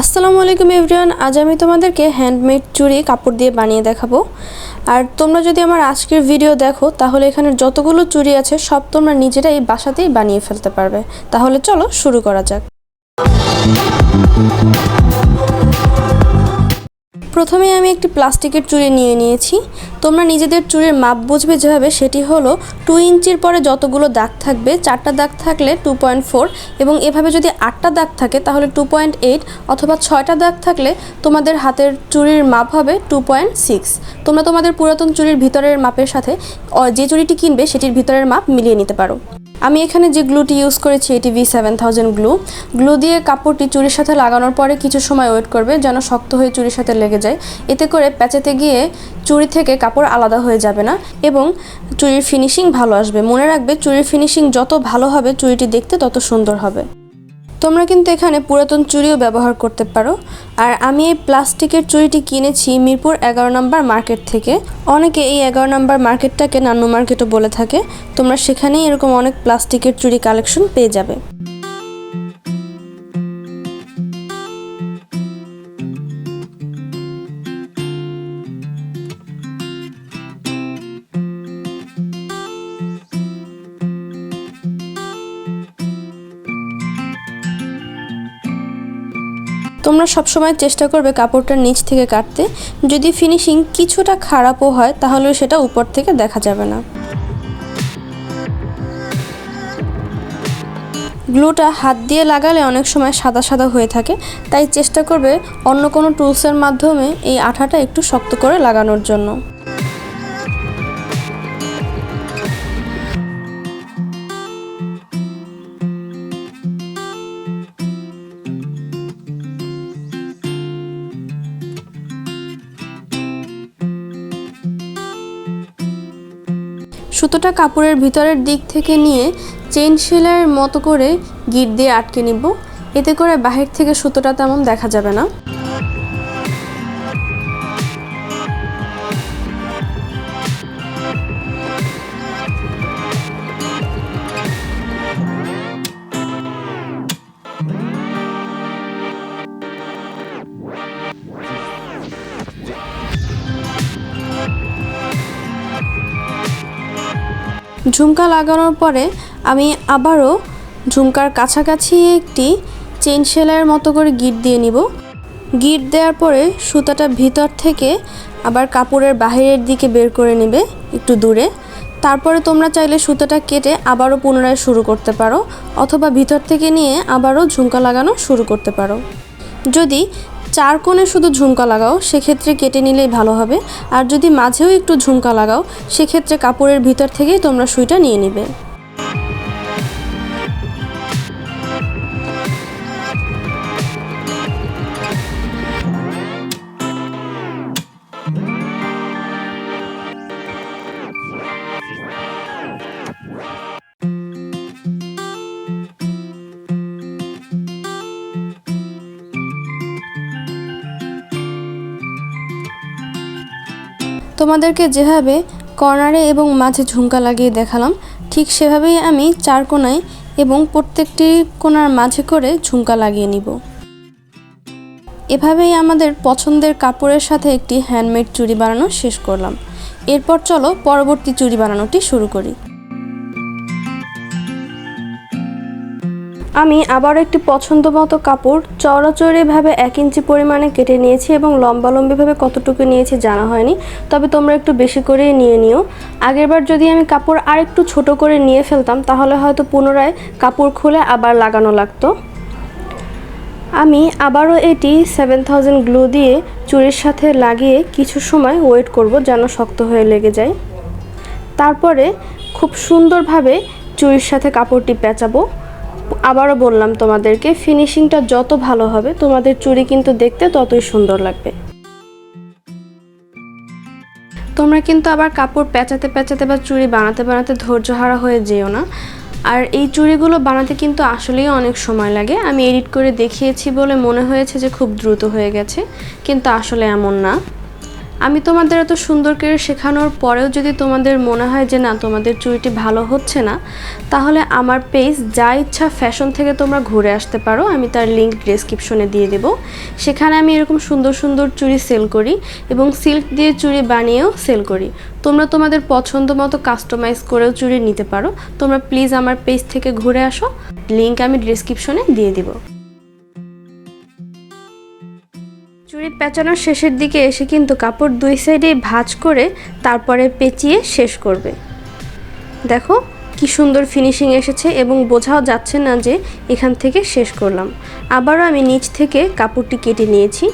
আসসালামু আলাইকুম এভরিওয়ান, আজ আমি তোমাদেরকে হ্যান্ডমেড চুড়ি কাপড় দিয়ে বানিয়ে দেখাবো। আর তোমরা যদি আমার আজকের ভিডিও দেখো, তাহলে এখানে যতগুলো চুড়ি আছে, সব তোমরা নিজেরাই বাসাতেই বানিয়ে ফেলতে পারবে। তাহলে চলো শুরু করা যাক। প্রথমে আমি একটি প্লাস্টিকের চুড়ি নিয়ে নিয়েছি। তোমরা নিজেদের চুড়ির মাপ বুঝবে যেভাবে, সেটি হলো টু ইঞ্চির পরে যতগুলো দাগ থাকবে, চারটা দাগ থাকলে টু পয়েন্ট ফোর এবং এভাবে যদি আটটা দাগ থাকে, তাহলে টু পয়েন্ট এইট অথবা ছয়টা দাগ থাকলে তোমাদের হাতের চুড়ির মাপ হবে টু পয়েন্ট সিক্স। তোমরা তোমাদের পুরাতন চুড়ির ভিতরের মাপের সাথে যে চুড়িটি কিনবে, সেটির ভিতরের মাপ মিলিয়ে নিতে পারো। আমি এখানে যে গ্লুটি ইউজ করেছি, এটি V seven thousand glue glue দিয়ে কাপড়টি চুরির সাথে লাগানোর পরে কিছু সময় ওয়েট করবে, যেন শক্ত হয়ে চুরির সাথে লেগে যায়। এতে করে প্যাঁচাতে গিয়ে চুরি থেকে কাপড় আলাদা হয়ে যাবে না এবং চুরির ফিনিশিং ভালো আসবে। মনে রাখবে, চুরির ফিনিশিং যত ভালো হবে, চুরিটি দেখতে তত সুন্দর হবে। তোমরা কিন্তু এখানে পুরাতন চুড়িও ব্যবহার করতে পারো। আর আমি এই প্লাস্টিকের চুড়িটি কিনেছি মিরপুর এগারো নম্বর মার্কেট থেকে। অনেকে এই এগারো নম্বর মার্কেটটাকে নান্নু মার্কেটও বলে থাকে। তোমরা সেখানেই এরকম অনেক প্লাস্টিকের চুড়ি কালেকশন পেয়ে যাবে। তোমরা সবসময় চেষ্টা করবে কাপড়টা নিচ থেকে কাটতে। যদি ফিনিশিং কিছুটা খারাপও হয় তাহলেও সেটা উপর থেকে দেখা যাবে না। গ্লুটা হাত দিয়ে লাগালে অনেক সময় সাদা সাদা হয়ে থাকে, তাই চেষ্টা করবে অন্য কোনো টুলসের মাধ্যমে এই আঠাটা একটু শক্ত করে লাগানোর জন্য। সুতোটা কাপড়ের ভিতরের দিক থেকে নিয়ে চেন সেলাইয়ের মতো করে গিট দিয়ে আটকে নিব। এতে করে বাহির থেকে সুতোটা তেমন দেখা যাবে না। ঝুমকা লাগানোর পরে আমি আবারও ঝুমকার কাছাকাছি একটি চেন সেলাইয়ের মতো করে গিট দিয়ে নিব। গিট দেওয়ার পরে সুতাটা ভিতর থেকে আবার কাপড়ের বাহিরের দিকে বের করে নেবে একটু দূরে। তারপরে তোমরা চাইলে সুতাটা কেটে আবারও পুনরায় শুরু করতে পারো, অথবা ভিতর থেকে নিয়ে আবারও ঝুমকা লাগানো শুরু করতে পারো। যদি চার কোণে শুধু ঝুমকা লাগাও, সেক্ষেত্রে কেটে নিলেই ভালো হবে। আর যদি মাঝেও একটু ঝুমকা লাগাও, সেক্ষেত্রে কাপড়ের ভিতর থেকেই তোমরা সুইটা নিয়ে নিবে। তোমাদেরকে যেভাবে কর্নারে এবং মাঝে ঝুমকা লাগিয়ে দেখালাম, ঠিক সেভাবেই আমি চার কোনায় এবং প্রত্যেকটি কোনার মাঝে করে ঝুমকা লাগিয়ে নিব। এভাবেই আমাদের পছন্দের কাপড়ের সাথে একটি হ্যান্ডমেড চুড়ি বানানো শেষ করলাম। এরপর চলো পরবর্তী চুড়ি বানানোটি শুরু করি। আমি আবার একটি পছন্দ মতো কাপড় চড়াচড়িভাবে এক ইঞ্চি পরিমাণে কেটে নিয়েছি এবং লম্বালম্বিভাবে কতটুকু নিয়েছি জানা হয়নি। তবে তোমরা একটু বেশি করেই নিয়ে নিও। আগেরবার যদি আমি কাপড় আর একটু ছোট করে নিয়ে ফেলতাম, তাহলে হয়তো পুনরায় কাপড় খুলে আবার লাগানো লাগতো। আমি আবারও এটি সেভেন থাউজেন্ড গ্লু দিয়ে চুরির সাথে লাগিয়ে কিছু সময় ওয়েট করব যেন শক্ত হয়ে লেগে যায়। তারপরে খুব সুন্দরভাবে চুরির সাথে কাপড়টি পেঁচাবো। আবারও বললাম তোমাদেরকে ফিনিশিংটা যত ভালো হবে, তোমাদের চুড়ি কিন্তু দেখতে ততই সুন্দর লাগবে। তোমরা কিন্তু আবার কাপড় পেঁচাতে পেঁচাতে বা চুড়ি বানাতে বানাতে ধৈর্য হারা হয়ে যেও না। আর এই চুড়িগুলো বানাতে কিন্তু আসলেই অনেক সময় লাগে। আমি এডিট করে দেখিয়েছি বলে মনে হয়েছে যে খুব দ্রুত হয়ে গেছে, কিন্তু আসলে এমন না। আমি তোমাদের এত সুন্দর করে শেখানোর পরেও যদি তোমাদের মনে হয় যে না, তোমাদের চুড়িটি ভালো হচ্ছে না, তাহলে আমার পেজ যা ইচ্ছা ফ্যাশন থেকে তোমরা ঘুরে আসতে পারো। আমি তার লিঙ্ক ডেসক্রিপশনে দিয়ে দেব। সেখানে আমি এরকম সুন্দর সুন্দর চুড়ি সেল করি এবং সিল্ক দিয়ে চুড়ি বানিয়েও সেল করি। তোমরা তোমাদের পছন্দ মতো কাস্টমাইজ করেও চুড়ি নিতে পারো। তোমরা প্লিজ আমার পেজ থেকে ঘুরে আসো। লিঙ্ক আমি ডেসক্রিপশনে দিয়ে দিব। চুড়ি পেঁচানোর শেষের দিকে এসে কিন্তু কাপড় দুই সাইডে ভাঁজ করে তারপরে পেঁচিয়ে শেষ করবে। দেখো, কি সুন্দর ফিনিশিং এসেছে এবং বোঝাও যাচ্ছে না যে এখান থেকে শেষ করলাম। আবারও আমি নিচ থেকে কাপড়টি কেটে নিয়েছি।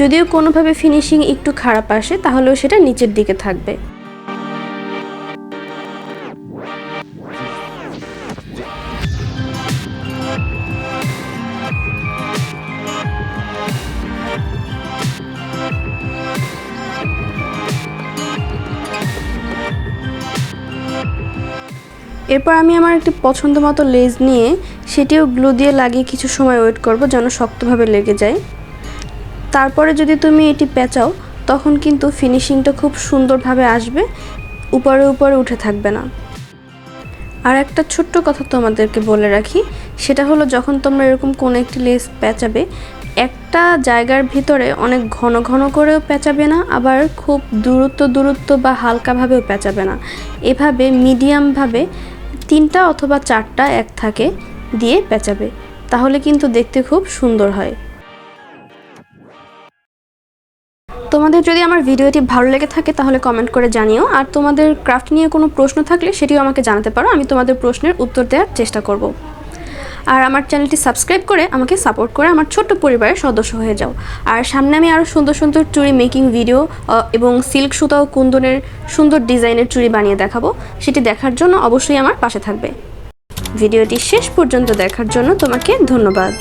যদিও কোনোভাবে ফিনিশিং একটু খারাপ আসে, তাহলেও সেটা নিচের দিকে থাকবে। এরপর আমি আমার একটি পছন্দ মতো লেজ নিয়ে সেটিও গ্লু দিয়ে লাগিয়ে কিছু সময় ওয়েট করব যেন শক্তভাবে লেগে যায়। তারপরে যদি তুমি এটি পেঁচাও, তখন কিন্তু ফিনিশিংটা খুব সুন্দরভাবে আসবে, উপরে উপরে উঠে থাকবে না। আর একটা ছোট্ট কথা তোমাদেরকে বলে রাখি, সেটা হলো যখন তোমরা এরকম কোনো একটি লেস পেঁচাবে, একটা জায়গার ভিতরে অনেক ঘন ঘন করেও পেঁচাবে না, আবার খুব দূরত্ব দূরত্ব বা হালকাভাবেও পেঁচাবে না। এভাবে মিডিয়ামভাবে তিনটা অথবা চারটা এক থাকে দিয়ে পেঁচাবে। তাহলে কিন্তু দেখতে খুব সুন্দর হয়। তোমাদের যদি আমার ভিডিওটি ভালো লেগে থাকে তাহলে কমেন্ট করে জানিও। আর তোমাদের ক্রাফট নিয়ে কোনো প্রশ্ন থাকলে সেটিও আমাকে জানাতে পারো। আমি তোমাদের প্রশ্নের উত্তর দেওয়ার চেষ্টা করব। আর আমার চ্যানেলটি সাবস্ক্রাইব করে আমাকে সাপোর্ট করে আমার ছোট্ট পরিবারের সদস্য হয়ে যাও। আর সামনে আমি আরও সুন্দর সুন্দর চুড়ি মেকিং ভিডিও এবং সিল্ক সুতা ও কুন্দনের সুন্দর ডিজাইনের চুড়ি বানিয়ে দেখাবো। সেটি দেখার জন্য অবশ্যই আমার পাশে থাকবে। ভিডিওটি শেষ পর্যন্ত দেখার জন্য তোমাকে ধন্যবাদ।